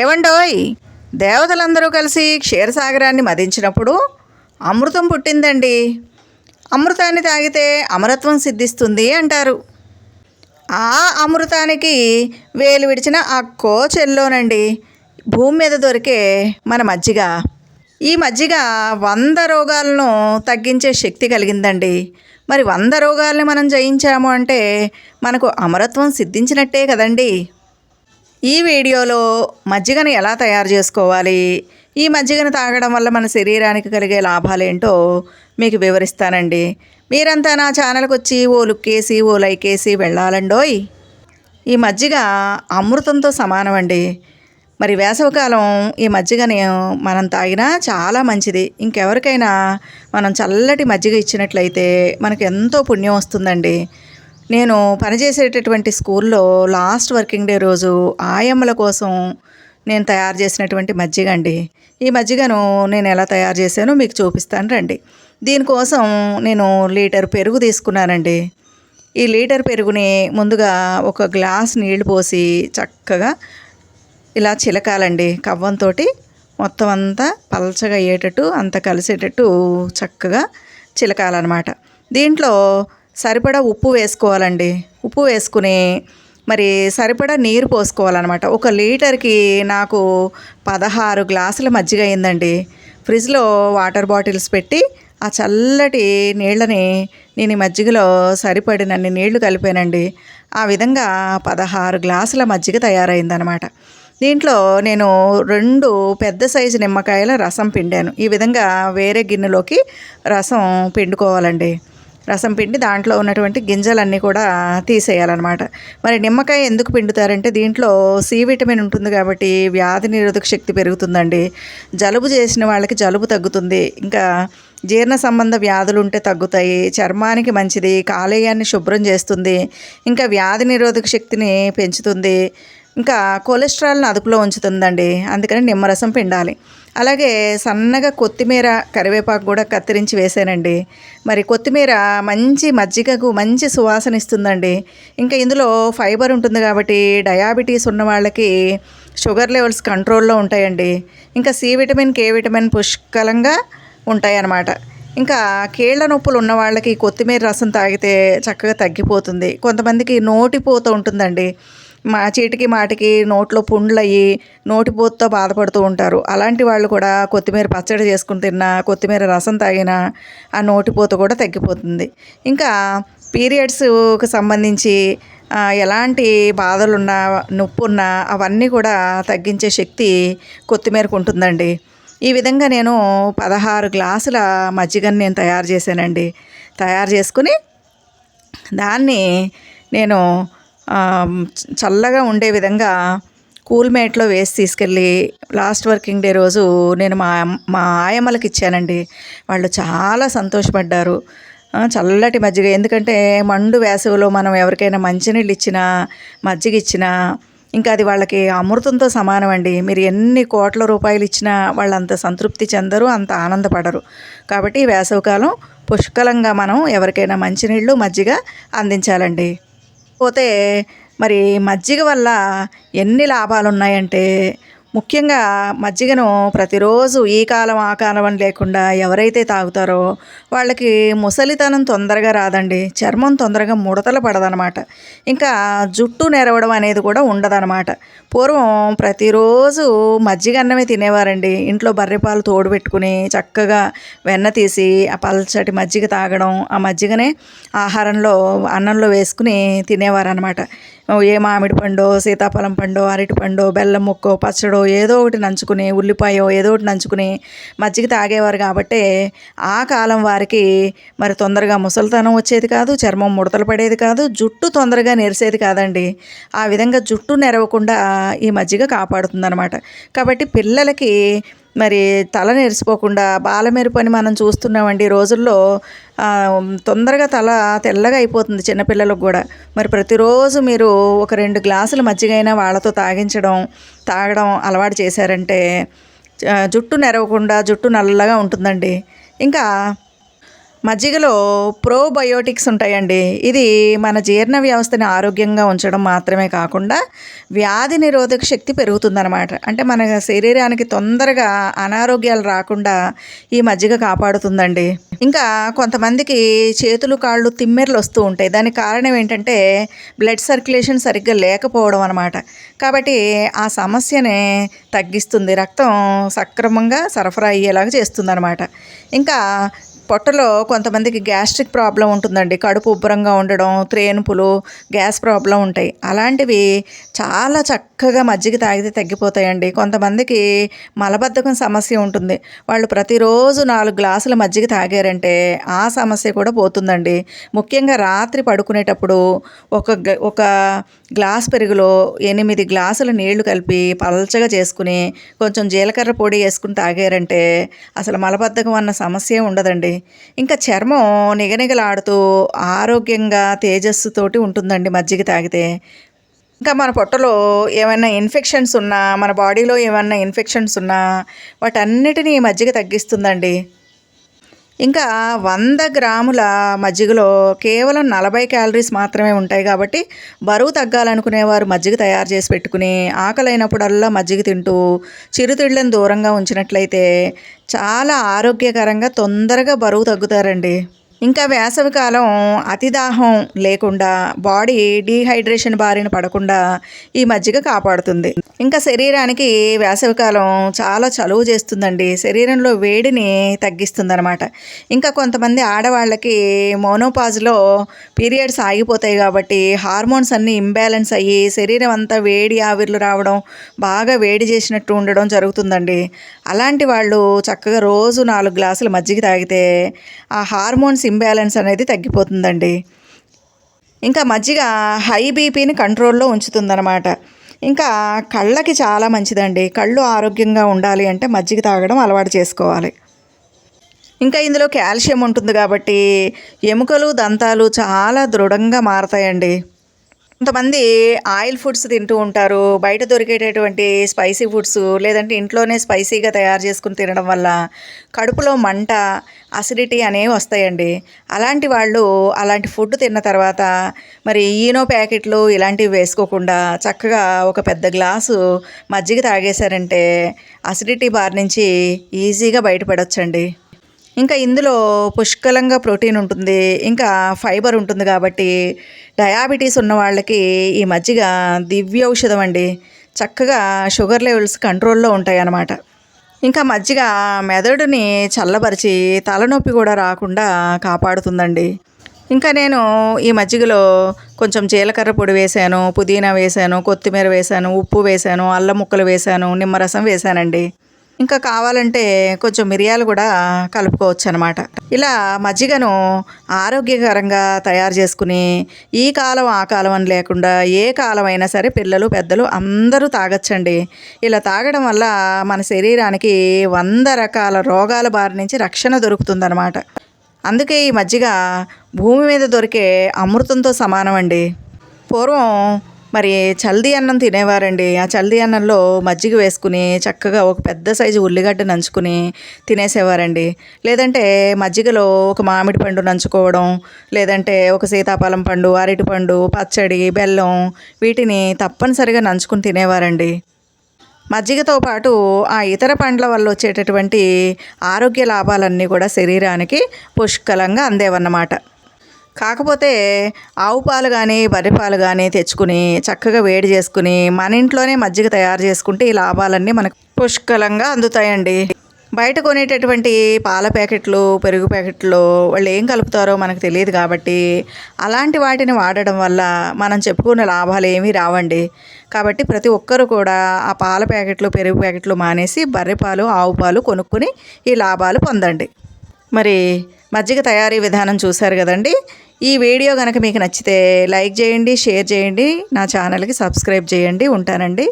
ఏవండోయ్? దేవతలందరూ కలిసి క్షీరసాగరాన్ని మదించినప్పుడు అమృతం పుట్టిందండి. అమృతాన్ని తాగితే అమరత్వం సిద్ధిస్తుంది అంటారు. ఆ అమృతానికి వేలు విడిచిన అక్కో చెల్లోనండి భూమి మీద దొరికే మన మజ్జిగ. ఈ మజ్జిగ వంద రోగాలను తగ్గించే శక్తి కలిగిందండి. మరి వంద రోగాల్ని మనం జయించాము అంటే మనకు అమరత్వం సిద్ధించినట్టే కదండి. ఈ వీడియోలో మజ్జిగను ఎలా తయారు చేసుకోవాలి? ఈ మజ్జిగను తాగడం వల్ల మన శరీరానికి కలిగే లాభాలేంటో మీకు వివరిస్తానండి. మీరంతా నా ఛానల్కి వచ్చి ఓ లుక్కేసి ఓ లైకేసి వెళ్ళాలండోయ్. ఈ మజ్జిగ అమృతంతో సమానం అండి మరి వేసవికాలం ఈ మజ్జిగని మనం తాగినా చాలా మంచిది. ఇంకెవరికైనా మనం చల్లటి మజ్జిగ ఇచ్చినట్లయితే మనకు ఎంతో పుణ్యం వస్తుందండి. నేను పనిచేసేటటువంటి స్కూల్లో లాస్ట్ వర్కింగ్ డే రోజు ఆయమ్మల కోసం నేను తయారు చేసినటువంటి మజ్జిగ అండి. ఈ మజ్జిగను నేను ఎలా తయారు చేశానో మీకు చూపిస్తాను రండి. దీనికోసం నేను లీటర్ పెరుగు తీసుకున్నానండి. ఈ లీటర్ పెరుగుని ముందుగా ఒక గ్లాస్ నీళ్ళు పోసి చక్కగా ఇలా చిలకాలండి. కవ్వంతో మొత్తం అంతా పలచగా అయ్యేటట్టు అంత కలిసేటట్టు చక్కగా చిలకాలన్నమాట. దీంట్లో సరిపడా ఉప్పు వేసుకోవాలండి. ఉప్పు వేసుకుని మరి సరిపడా నీరు పోసుకోవాలన్నమాట. ఒక లీటర్కి నాకు పదహారు గ్లాసుల మజ్జిగ అయిందండి. ఫ్రిడ్జ్లో వాటర్ బాటిల్స్ పెట్టి ఆ చల్లటి నీళ్ళని నేను ఈ మజ్జిగలో సరిపడినన్ని నీళ్ళు కలిపానండి. ఆ విధంగా పదహారు గ్లాసుల మజ్జిగ తయారైందనమాట దీంట్లో నేను రెండు పెద్ద సైజు నిమ్మకాయల రసం పిండాను. ఈ విధంగా వేరే గిన్నెలోకి రసం పిండుకోవాలండి. రసం పిండి దాంట్లో ఉన్నటువంటి గింజలన్నీ కూడా తీసేయాలన్నమాట. మరి నిమ్మకాయ ఎందుకు పిండుతారంటే దీంట్లో సి విటమిన్ ఉంటుంది కాబట్టి వ్యాధి నిరోధక శక్తి పెరుగుతుందండి. జలుబు చేసిన వాళ్ళకి జలుబు తగ్గుతుంది. ఇంకా జీర్ణ సంబంధ వ్యాధులు ఉంటే తగ్గుతాయి. చర్మానికి మంచిది. కాలేయాన్ని శుభ్రం చేస్తుంది. ఇంకా వ్యాధి నిరోధక శక్తిని పెంచుతుంది. ఇంకా కొలెస్ట్రాల్ని అదుపులో ఉంచుతుందండి. అందుకని నిమ్మరసం పిండాలి. అలాగే సన్నగా కొత్తిమీర కరివేపాకు కూడా కత్తిరించి వేసానండి. మరి కొత్తిమీర మంచి మజ్జిగకు మంచి సువాసన ఇస్తుందండి. ఇంకా ఇందులో ఫైబర్ ఉంటుంది కాబట్టి డయాబెటీస్ ఉన్న వాళ్ళకి షుగర్ లెవెల్స్ కంట్రోల్లో ఉంటాయండి. ఇంకా సి విటమిన్ కే విటమిన్ పుష్కలంగా ఉంటాయి అన్నమాట ఇంకా కీళ్ళ నొప్పులు ఉన్న వాళ్ళకి కొత్తిమీర రసం తాగితే చక్కగా తగ్గిపోతుంది. కొంతమందికి నోటిపోతూ ఉంటుందండి. మా చీటికి మాటికి నోట్లో పుండ్లయ్యి నోటిపోతుతో బాధపడుతూ ఉంటారు. అలాంటి వాళ్ళు కూడా కొత్తిమీర పచ్చడి చేసుకుని తిన్నా కొత్తిమీర రసం తాగినా ఆ నోటిపోత కూడా తగ్గిపోతుంది. ఇంకా పీరియడ్స్కి సంబంధించి ఎలాంటి బాధలున్నా నొప్పున్నా అవన్నీ కూడా తగ్గించే శక్తి కొత్తిమీరకు ఉంటుందండి. ఈ విధంగా నేను పదహారు గ్లాసుల మజ్జిగని నేను తయారు చేశానండి. తయారు చేసుకుని దాన్ని నేను చల్లగా ఉండే విధంగా కూల్ మేట్లో వేసి తీసుకెళ్ళి లాస్ట్ వర్కింగ్ డే రోజు నేను మా మా ఆయమ్మలకి ఇచ్చానండి. వాళ్ళు చాలా సంతోషపడ్డారు. చల్లటి మజ్జిగ. ఎందుకంటే మండు వేసవిలో మనం ఎవరికైనా మంచినీళ్ళు ఇచ్చినా మజ్జిగ ఇచ్చినా ఇంకా అది వాళ్ళకి అమృతంతో సమానం అండి. మీరు ఎన్ని కోట్ల రూపాయలు ఇచ్చినా వాళ్ళు అంత సంతృప్తి చెందరు అంత ఆనందపడరు. కాబట్టి వేసవికాలం పుష్కలంగా మనం ఎవరికైనా మంచినీళ్ళు మజ్జిగ అందించాలండి. పోతే మరి మజ్జిగ వల్ల ఎన్ని లాభాలు ఉన్నాయంటే ముఖ్యంగా మజ్జిగను ప్రతిరోజు ఈ కాలం ఆ కాలం అని లేకుండా ఎవరైతే తాగుతారో వాళ్ళకి ముసలితనం తొందరగా రాదండి. చర్మం తొందరగా ముడతలు పడదనమాట. ఇంకా జుట్టు నెరవడం అనేది కూడా ఉండదనమాట. పూర్వం ప్రతిరోజు మజ్జిగ అన్నమే తినేవారండి. ఇంట్లో బర్రెపాలు తోడు పెట్టుకుని చక్కగా వెన్న తీసి ఆ పల్చటి మజ్జిగ తాగడం ఆ మజ్జిగనే ఆహారంలో అన్నంలో వేసుకుని తినేవారనమాట. ఏ మామిడి పండు సీతాఫలం పండు అరటి పండో బెల్లం ముక్కో పచ్చడో ఏదో ఒకటి నంచుకుని ఉల్లిపాయో ఏదో ఒకటి నంచుకుని మజ్జిగ తాగేవారు కాబట్టి ఆ కాలం వారికి మరి తొందరగా ముసలితనం వచ్చేది కాదు చర్మం ముడతలు పడేది కాదు జుట్టు తొందరగా నెరిసేది కాదండి. ఆ విధంగా జుట్టు నెరవకుండా ఈ మజ్జిగ కాపాడుతుందన్నమాట. కాబట్టి పిల్లలకి మరి తల నెరిసిపోకుండా బాలమెరుపు అని మనం చూస్తున్నామండి ఈ రోజుల్లో తొందరగా తల తెల్లగా అయిపోతుంది చిన్నపిల్లలకు కూడా. మరి ప్రతిరోజు మీరు ఒక రెండు గ్లాసుల మజ్జిగైనా వాళ్ళతో తాగించడం తాగడం అలవాటు చేశారంటే జుట్టు నెరవకుండా జుట్టు నల్లగా ఉంటుందండి. ఇంకా మజ్జిగలో ప్రోబయోటిక్స్ ఉంటాయండి. ఇది మన జీర్ణ వ్యవస్థని ఆరోగ్యంగా ఉంచడం మాత్రమే కాకుండా వ్యాధి నిరోధక శక్తి పెరుగుతుందన్నమాట. అంటే మన శరీరానికి తొందరగా అనారోగ్యాలు రాకుండా ఈ మజ్జిగ కాపాడుతుందండి. ఇంకా కొంతమందికి చేతులు కాళ్ళు తిమ్మెరలు వస్తూ ఉంటాయి. దానికి కారణం ఏంటంటే బ్లడ్ సర్క్యులేషన్ సరిగ్గా లేకపోవడం అనమాట కాబట్టి ఆ సమస్యని తగ్గిస్తుంది. రక్తం సక్రమంగా సరఫరా అయ్యేలాగా చేస్తుంది అనమాట ఇంకా పొట్టలో కొంతమందికి గ్యాస్ట్రిక్ ప్రాబ్లం ఉంటుందండి. కడుపు ఉబ్బరంగా ఉండడం త్రేనుపులు గ్యాస్ ప్రాబ్లం ఉంటాయి. అలాంటివి చాలా చక్కగా మజ్జిగ తాగితే తగ్గిపోతాయండి. కొంతమందికి మలబద్ధకం సమస్య ఉంటుంది. వాళ్ళు ప్రతిరోజు నాలుగు గ్లాసుల మజ్జిగ తాగారంటే ఆ సమస్య కూడా పోతుందండి. ముఖ్యంగా రాత్రి పడుకునేటప్పుడు ఒక గ- ఒక గ్లాస్ పెరుగులో ఎనిమిది గ్లాసుల నీళ్ళు కలిపి పలచగా చేసుకుని కొంచెం జీలకర్ర పొడి వేసుకుని తాగారంటే అసలు మలబద్ధకం అన్న సమస్య ఉండదండి. ఇంకా చర్మం నిగనిగలాడుతూ ఆరోగ్యంగా తేజస్సుతోటి ఉంటుందండి మజ్జిగ తాగితే. ఇంకా మన పొట్టలో ఏమైనా ఇన్ఫెక్షన్స్ ఉన్నా మన బాడీలో ఏమైనా ఇన్ఫెక్షన్స్ ఉన్నా వాటన్నిటినీ మజ్జిగ తగ్గిస్తుందండి. ఇంకా వంద గ్రాముల మజ్జిగలో కేవలం నలభై క్యాలరీస్ మాత్రమే ఉంటాయి కాబట్టి బరువు తగ్గాలనుకునేవారు మజ్జిగ తయారు చేసి పెట్టుకుని ఆకలైనప్పుడల్లా మజ్జిగ తింటూ చిరుతిళ్ళని దూరంగా ఉంచినట్లయితే చాలా ఆరోగ్యకరంగా తొందరగా బరువు తగ్గుతారండి. ఇంకా వేసవికాలం అతిదాహం లేకుండా బాడీ డీహైడ్రేషన్ బారిన పడకుండా ఈ మజ్జిగ కాపాడుతుంది. ఇంకా శరీరానికి వేసవికాలం చాలా చలువ చేస్తుందండి. శరీరంలో వేడిని తగ్గిస్తుందనమాట ఇంకా కొంతమంది ఆడవాళ్ళకి మోనోపాజ్లో పీరియడ్స్ ఆగిపోతాయి కాబట్టి హార్మోన్స్ అన్నీ ఇంబ్యాలెన్స్ అయ్యి శరీరం అంతా వేడి ఆవిర్లు రావడం బాగా వేడి చేసినట్టు ఉండడం జరుగుతుందండి. అలాంటి వాళ్ళు చక్కగా రోజు నాలుగు గ్లాసులు మజ్జిగ తాగితే ఆ హార్మోన్స్ ఇంబ్యాలెన్స్ అనేది తగ్గిపోతుందండి. ఇంకా మజ్జిగ హై బీపీని కంట్రోల్లో ఉంచుతుందన్నమాట. ఇంకా కళ్ళకి చాలా మంచిదండి. కళ్ళు ఆరోగ్యంగా ఉండాలి అంటే మజ్జిగ తాగడం అలవాటు చేసుకోవాలి. ఇంకా ఇందులో కాల్షియం ఉంటుంది కాబట్టి ఎముకలు దంతాలు చాలా దృఢంగా మారతాయండి. కొంతమంది ఆయిల్ ఫుడ్స్ తింటూ ఉంటారు. బయట దొరికేటటువంటి స్పైసీ ఫుడ్స్ లేదంటే ఇంట్లోనే స్పైసీగా తయారు చేసుకుని తినడం వల్ల కడుపులో మంట అసిడిటీ అనేవి వస్తాయండి. అలాంటి వాళ్ళు అలాంటి ఫుడ్ తిన్న తర్వాత మరి ఈనో ప్యాకెట్లు ఇలాంటివి వేసుకోకుండా చక్కగా ఒక పెద్ద గ్లాసు మజ్జిగ తాగేశారంటే అసిడిటీ బార్ నుంచి ఈజీగా బయటపడొచ్చండి. ఇంకా ఇందులో పుష్కలంగా ప్రోటీన్ ఉంటుంది. ఇంకా ఫైబర్ ఉంటుంది కాబట్టి డయాబెటీస్ ఉన్న వాళ్ళకి ఈ మజ్జిగ దివ్య ఔషధం అండి. చక్కగా షుగర్ లెవెల్స్ కంట్రోల్లో ఉంటాయి అన్నమాట ఇంకా మజ్జిగ మెదడుని చల్లబరిచి తలనొప్పి కూడా రాకుండా కాపాడుతుందండి. ఇంకా నేను ఈ మజ్జిగలో కొంచెం జీలకర్ర పొడి వేశాను పుదీనా వేశాను కొత్తిమీర వేశాను ఉప్పు వేశాను అల్లం ముక్కలు వేశాను నిమ్మరసం వేశానండి. ఇంకా కావాలంటే కొంచెం మిరియాలు కూడా కలుపుకోవచ్చు అనమాట ఇలా మజ్జిగను ఆరోగ్యకరంగా తయారు చేసుకుని ఈ కాలం ఆ కాలం అని లేకుండా ఏ కాలం అయినా సరే పిల్లలు పెద్దలు అందరూ తాగొచ్చండి. ఇలా తాగడం వల్ల మన శరీరానికి వంద రకాల రోగాల బారి నుంచి రక్షణ దొరుకుతుందనమాట అందుకే ఈ మజ్జిగ భూమి మీద దొరికే అమృతంతో సమానం అండి పూర్వం మరి చల్ది అన్నం తినేవారండి. ఆ చల్ది అన్నంలో మజ్జిగ వేసుకుని చక్కగా ఒక పెద్ద సైజు ఉల్లిగడ్డ నంచుకుని తినేసేవారండి. లేదంటే మజ్జిగలో ఒక మామిడి పండు నంచుకోవడం లేదంటే ఒక సీతాఫలం పండు అరటి పండు పచ్చడి బెల్లం వీటిని తప్పనిసరిగా నంచుకుని తినేవారండి. మజ్జిగతో పాటు ఆ ఇతర పండ్ల వల్ల వచ్చేటటువంటి ఆరోగ్య లాభాలన్నీ కూడా శరీరానికి పుష్కలంగా అందేవన్నమాట. కాకపోతే ఆవు పాలు కానీ బర్రె పాలు కానీ తెచ్చుకుని చక్కగా వేడి చేసుకుని మన ఇంట్లోనే మజ్జిగ తయారు చేసుకుంటే ఈ లాభాలన్నీ మనకు పుష్కలంగా అందుతాయండి. బయట కొనేటటువంటి పాల ప్యాకెట్లు పెరుగు ప్యాకెట్లు వాళ్ళు ఏం కలుపుతారో మనకు తెలియదు కాబట్టి అలాంటి వాటిని వాడడం వల్ల మనం చెప్పుకున్న లాభాలు ఏమీ రావండి. కాబట్టి ప్రతి ఒక్కరు కూడా ఆ పాల ప్యాకెట్లు పెరుగు ప్యాకెట్లు మానేసి బర్రె పాలు ఆవు పాలు కొనుక్కొని ఈ లాభాలు పొందండి. మరి మజ్జిగ తయారీ విధానం చూశారు కదండి. ఈ వీడియో కనుక మీకు నచ్చితే లైక్ చేయండి షేర్ చేయండి. నా ఛానల్కి సబ్స్క్రైబ్ చేయండి. ఉంటానండి.